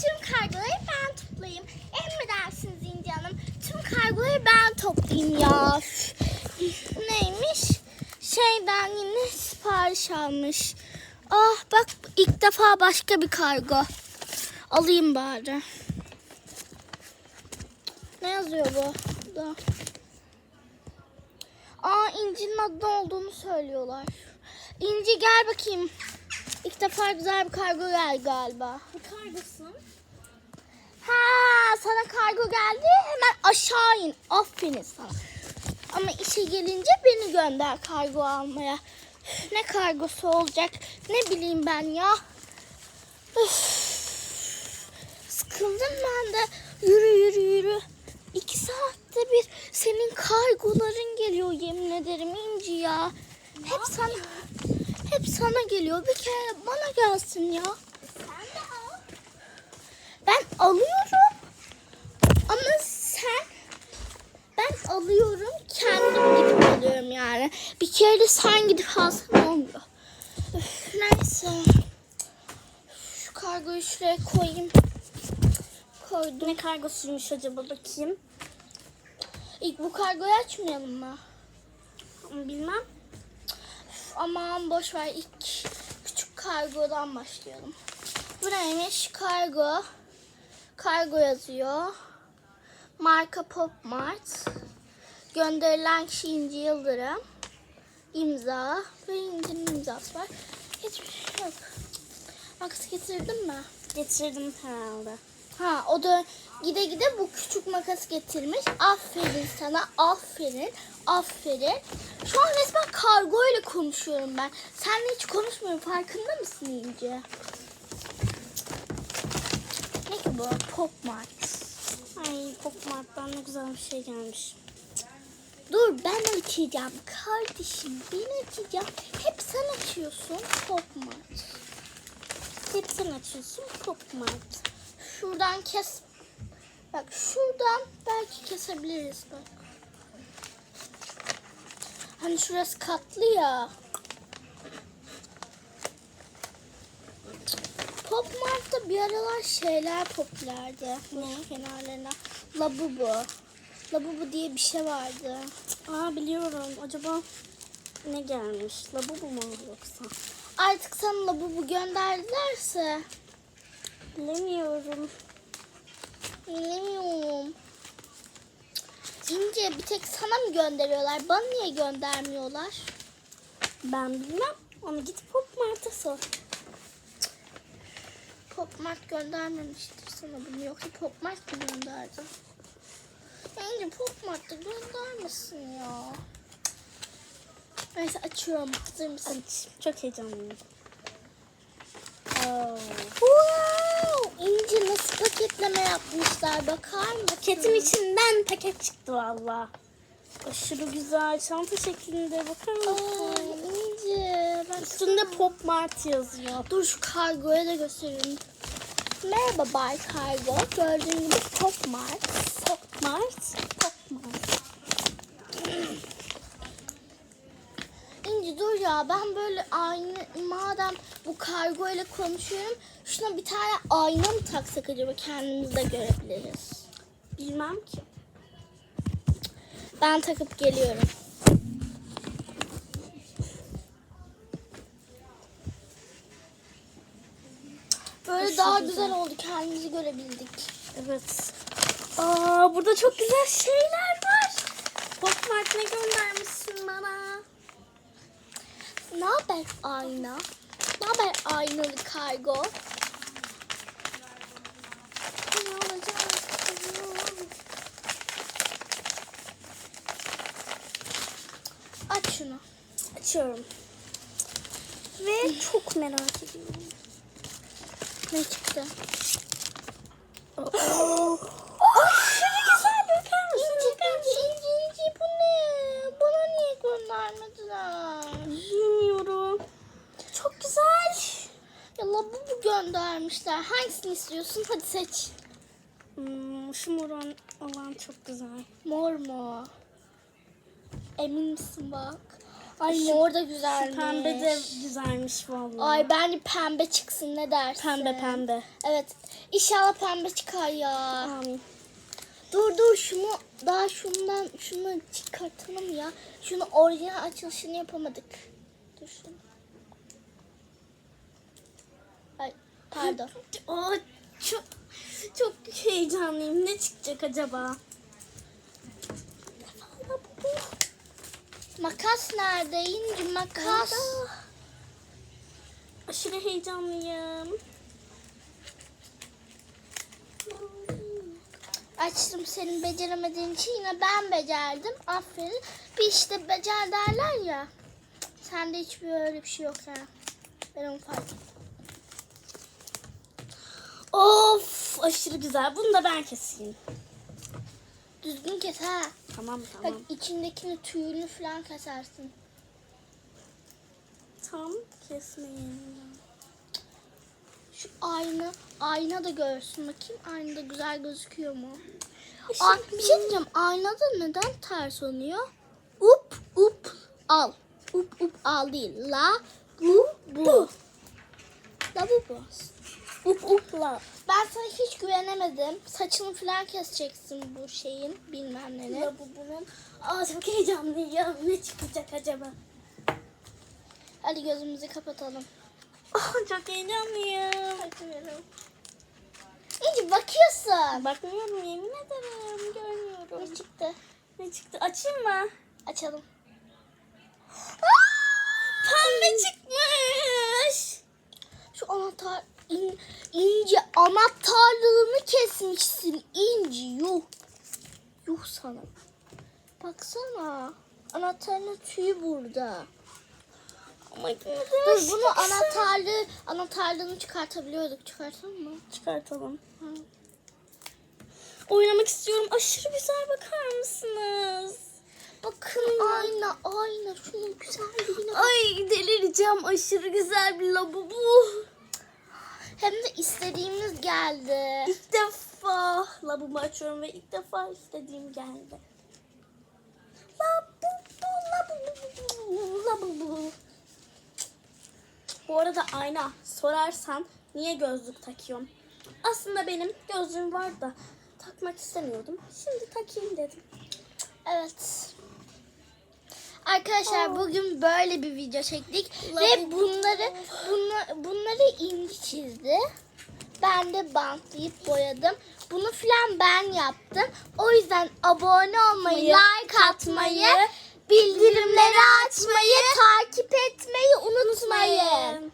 Tüm kargoları ben toplayayım. Emredersiniz İnci Hanım. Tüm kargoları ben toplayayım ya. Neymiş? Şeyden yine sipariş almış. Ah bak ilk defa başka bir kargo. Alayım bari. Ne yazıyor bu? Da. Aa İnci'nin adı olduğunu söylüyorlar. İnci gel bakayım. İlk defa güzel bir kargo geldi galiba. Ne kargosun? Ha sana kargo geldi hemen aşağı in. Aferin sana. Ama işe gelince beni gönder kargo almaya. Ne kargosu olacak ne bileyim ben ya. Üf, sıkıldım ben de. Yürü yürü yürü. İki saatte bir senin kargoların geliyor yemin ederim İnci ya. Hep sana hep sana geliyor. Bir kere bana gelsin ya. Sen de al. Ben alıyorum. Ama sen ben alıyorum kendim gidip alıyorum yani. Bir kere de sen gidip alsan olmuyor. Üf, neyse. Şu kargoyu şuraya koyayım. Koydum. Ne kargosuymuş acaba bakayım. İlk bu kargoyu açmayalım mı? Bilmem. Aman boş ver ilk küçük kargodan başlayalım. Bu neymiş? Kargo. Kargo yazıyor. Marka Pop Mart. Gönderilen kişi İnci Yıldırım. İmza. Ve İnci'nin imzası var. Hiçbir şey yok. Makas getirdin mi? Getirdim herhalde. Ha o da gide gide bu küçük makas getirmiş. Aferin sana. Aferin. Aferin. Şu an resmen kargo ile konuşuyorum ben. Seninle hiç konuşmuyorum. Farkında mısın İnce? Ne ki bu? Pop Mart. Ay Pokmart'tan ne güzel bir şey gelmiş. Dur ben açacağım. Kardeşim ben açacağım. Hep sen açıyorsun. Pop Mart. Hep sen açıyorsun Pokmart. Şuradan kes. Bak şuradan belki kesebiliriz bak. Hani şurası katlı ya. Pop Mart'ta bir aralar şeyler popülerdi. Ne? Kenarlarına. Labubu. Labubu diye bir şey vardı. Aa biliyorum. Acaba ne gelmiş? Labubu mu yoksa? Artık sana Labubu gönderdilerse. Bilemiyorum. Bilmiyorum. İnce bir tek sana mı gönderiyorlar? Bana niye göndermiyorlar? Ben bilmem. Onu git Pokmart'a sor. Popmart göndermemiştir sana bunu. Yoksa Popmart mı gönderdi? İnce Popmart'ta göndermesin ya. Neyse açıyorum. Hazır mısın? Aç. Çok heyecanlıyım. Paketleme yapmışlar bakar mısın? Paketin içinden paket çıktı valla. Aşırı güzel. Çanta şeklinde bakar mısın? İnce. Ben Üstünde Pop Mart yazıyor. Dur şu kargoya da göstereyim. Merhaba Bay Kargo. Gördüğün gibi Popmart. Pop Mart. Pop Mart. Dur ya ben böyle aynı madem bu kargo ile konuşuyorum şuna bir tane ayna mı taksak acaba kendimiz de görebiliriz. Bilmem ki. Ben takıp geliyorum. Böyle Aşırı daha güzel. güzel oldu kendimizi görebildik. Evet. Aa burada çok güzel şeyler var. Pop Mart ne göndermişsin bana? Ne haber ayna? Ne haber aynalı kargo? Ne olacak? Aç şunu. Açıyorum. Ve çok merak ediyorum. Ne çıktı? Aşırı güzel bakar İnci, mısın? inci, inci, inci bu ne? Bana niye göndermediler? Bilmiyorum. Çok güzel. Ya labubu göndermişler. Hangisini istiyorsun? Hadi seç. Hmm, şu mor olan- çok güzel. Mor mu? Emin misin bak? Ay Şu- mor da Şu güzelmiş. pembe de güzelmiş vallahi. Ay bence pembe çıksın ne dersin? Pembe pembe. Evet. İnşallah pembe çıkar ya. Amin. Dur dur şunu daha şundan şunu çıkartalım ya. Şunu orijinal açılışını yapamadık. Dur şunu. Ay pardon. Aa, çok çok heyecanlıyım. Ne çıkacak acaba? Makas nerede? İnci makas. Aşırı heyecanlıyım. Açtım senin beceremediğin için yine ben becerdim. Aferin. Bir işte becer derler ya. Sende hiçbir öyle bir şey yok ha. Ben onu fark ettim. Of aşırı güzel. Bunu da ben keseyim. Düzgün kes ha. Tamam Bak tamam. içindekini tüyünü falan kesersin. Tam kesmeyeyim. Şu ayna, ayna da görsün bakayım. Aynada güzel gözüküyor mu? Ay, bir şey diyeceğim. Aynada neden ters oluyor? Up up al. Up up al değil. La bu bu. La bu bu. Up up la. Ben sana hiç güvenemedim. Saçını falan keseceksin bu şeyin bilmem ne. Ya bu bunun. Aa çok heyecanlıyım. Ne çıkacak acaba? Hadi gözümüzü kapatalım. Aa, çok heyecanlıyım. Bakmıyorum. İyice bakıyorsun. Bakmıyorum yemin ederim. Görmüyorum. Ne çıktı? Ne çıktı? Açayım mı? Açalım. Pembe çıkmış. Şu anahtar in, ince anahtarlığını kesmişsin inci yuh. Yuh sana. Baksana. Anahtarın tüyü burada. Dur bunu anahtarlığı anahtarlığını çıkartabiliyorduk. Çıkartalım mı? çıkartalım. Ha. Oynamak istiyorum. Aşırı güzel bakar mısınız? Bakın ayna ayna şunun güzelliğine. Ay delireceğim. Aşırı güzel bir labubu. Hem istediğimiz geldi. İlk defa labubu açıyorum ve ilk defa istediğim geldi. Labubu, labubu, labubu. Bu arada ayna sorarsan niye gözlük takıyorum? Aslında benim gözlüğüm var da takmak istemiyordum. Şimdi takayım dedim. Evet. Arkadaşlar Aa. bugün böyle bir video çektik ve bu- bunları bunla, bunları İnci çizdi. Ben de bantlayıp boyadım. Bunu filan ben yaptım. O yüzden abone olmayı, like atmayı, bildirimleri açmayı, takip etmeyi unutmayın.